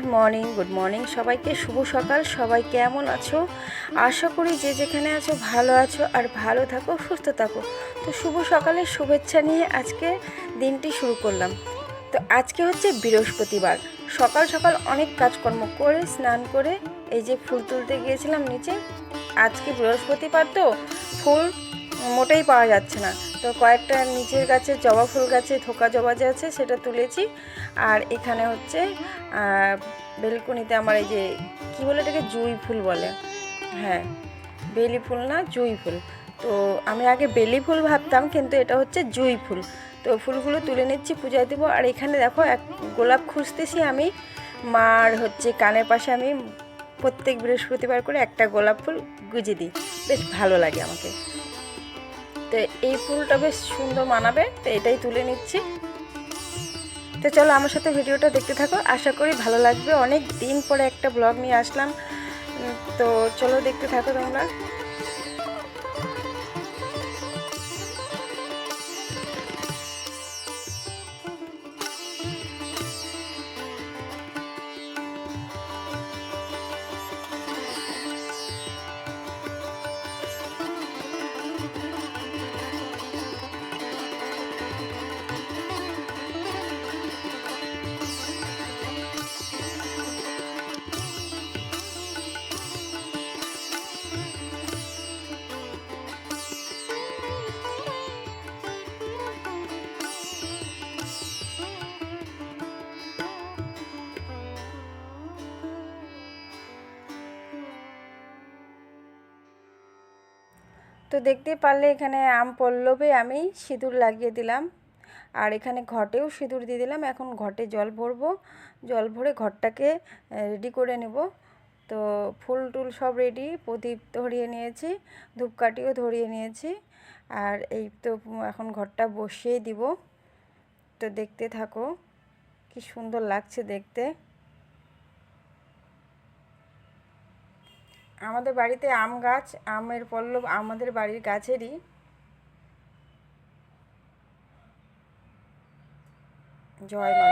Good morning good morning সবাইকে শুভ সকাল। সবাই কেমন আছো? আশা করি যে যেখানে আছো, ভালো আছো আর ভালো থাকো, সুস্থ থাকো। তো শুভ সকালের শুভেচ্ছা নিয়ে আজকে দিনটি শুরু করলাম। তো আজকে হচ্ছে বৃহস্পতিবার। সকাল সকাল অনেক কাজকর্ম করে, স্নান করে, এই যে ফুল তুলতে গিয়েছিলাম নিচে। আজকে বৃহস্পতিবার তো ফুল মোটেই পাওয়া যাচ্ছে না। তো কয়েকটা নিচের গাছে জবা ফুল গাছে থোকা জবা যে আছে সেটা তুলেছি। আর এখানে হচ্ছে বেলকুনিতে আমার এই যে, কী বলে এটাকে? জুঁই ফুল বলে। হ্যাঁ বেলি ফুল না, জুঁই ফুল। তো আমি আগে বেলি ফুল ভাবতাম, কিন্তু এটা হচ্ছে জুঁই ফুল। তো ফুলগুলো তুলে নিচ্ছি, পূজায় দেবো। আর এখানে দেখো, এক গোলাপ খুঁজতেছি আমি। মার হচ্ছে কানের পাশে আমি প্রত্যেক বৃহস্পতিবার করে একটা গোলাপ ফুল গুজে দিই। বেশ ভালো লাগে আমাকে। তো এই ফুলটা বেশ সুন্দর মানাবে, তো এটাই তুলে নিচ্ছি। তো চলো আমার সাথে ভিডিওটা দেখতে থাকো, আশা করি ভালো লাগবে। অনেক দিন পরে একটা ব্লগ নিয়ে আসলাম। তো চলো দেখতে থাকো তোমরা। তো দেখতে পারলে এখানে আম পল্লবে আমি সিঁদুর লাগিয়ে দিলাম। আর এখানে ঘটেও সিঁদুর দিয়ে দিলাম। এখন ঘটে জল ভরবো। জল ভরে ঘরটাকে রেডি করে নেব। তো ফুল টুল সব রেডি প্রদীপ ধরিয়ে নিয়েছি, ধূপকাঠিও ধরিয়ে নিয়েছি। আর এই তো এখন ঘরটা বসিয়ে দিব। তো দেখতে থাকো, কি সুন্দর লাগছে দেখতে। আমাদের বাড়িতে আম গাছ আমের পল্লব আমাদের বাড়ির গাছেরই। জয় মা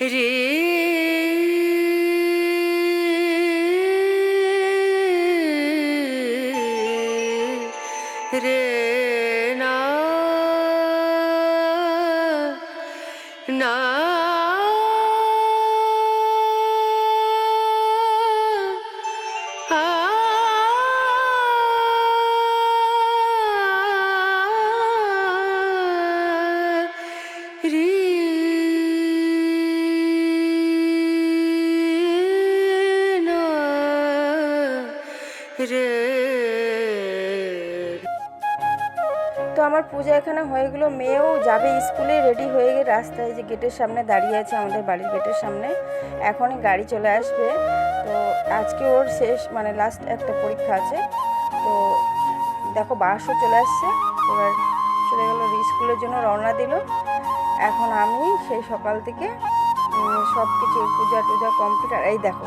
re re আমার পূজা এখানে হয়ে গেলো। মেয়েও যাবে স্কুলে রেডি হয়ে গিয়ে রাস্তায় যে গেটের সামনে দাঁড়িয়ে আছে, আমাদের বাড়ির গেটের সামনে। এখনই গাড়ি চলে আসবে। তো আজকে ওর শেষ মানে লাস্ট একটা পরীক্ষা আছে। তো দেখো, বাসও চলে আসছে। এবার চলে গেলো স্কুলের জন্য রওনা দিল। এখন আমি সেই সকাল থেকে সব কিছু পূজা টুজা কমপ্লিট আর এই দেখো,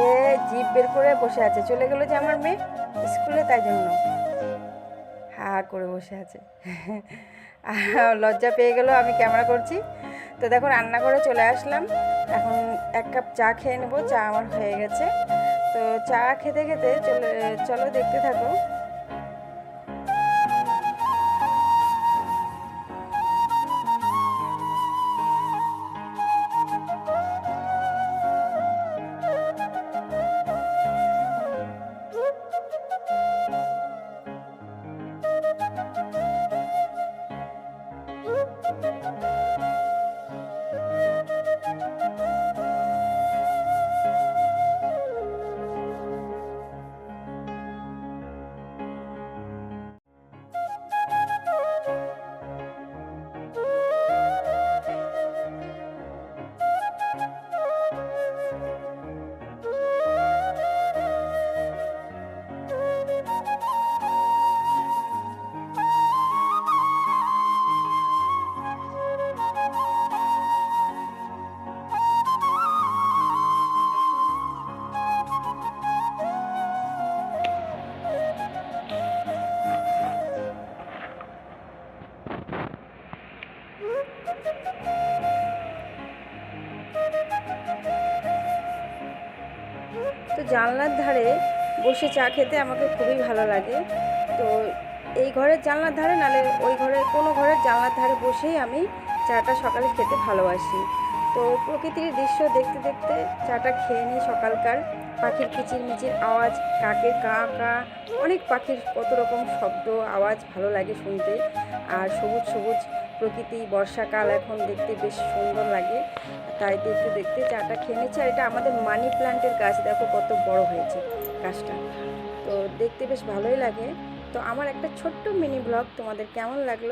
এ জিপ বের করে বসে আছে। চলে গেলো যে আমার মেয়ে স্কুলে, তাই জন্য। হা করে বসে আছে। লজ্জা পেয়ে গেল আমি ক্যামেরা করছি। তো দেখো রান্না করে চলে আসলাম। এখন এক কাপ চা খেয়ে নেব। চা আমার হয়ে গেছে। তো চা খেতে খেতে চলে, চলো দেখতে থাকো। জানলার ধারে বসে চা খেতে আমাকে খুবই ভালো লাগে। তো এই ঘরের জানলার ধারে নালে ওই ঘরের কোনো ঘরের জানলার ধারে বসেই আমি চাটা সকালে খেতে ভালোবাসি। তো প্রকৃতির দৃশ্য দেখতে দেখতে চাটা খেয়ে নিই সকালকার। পাখির কিচির মিচির আওয়াজ কাকের কা কা, অনেক পাখির কত রকম শব্দ, আওয়াজ ভালো লাগে শুনতে। আর সবুজ সবুজ প্রকৃতি, বর্ষাকাল এখন দেখতে বেশ সুন্দর লাগে। তাই তো একটু দেখতে চাটা খেয়ে নিচ্ছি। আর এটা আমাদের মানি প্ল্যান্টের গাছ, দেখো কত বড় হয়েছে গাছটা। তো দেখতে বেশ ভালোই লাগে। তো আমার একটা ছোট্ট মিনি ব্লগ তোমাদের কেমন লাগল?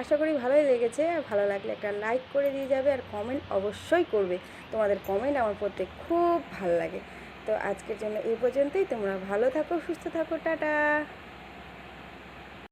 আশা করি ভালোই লেগেছে। আর ভালো লাগলে একটা লাইক করে দিয়ে যাবে আর কমেন্ট অবশ্যই করবে। তোমাদের কমেন্ট আমার পড়তে খুব ভালো লাগে। তো আজকের জন্য এই পর্যন্তই। তোমরা ভালো থাকো, সুস্থ থাকো। টাটা!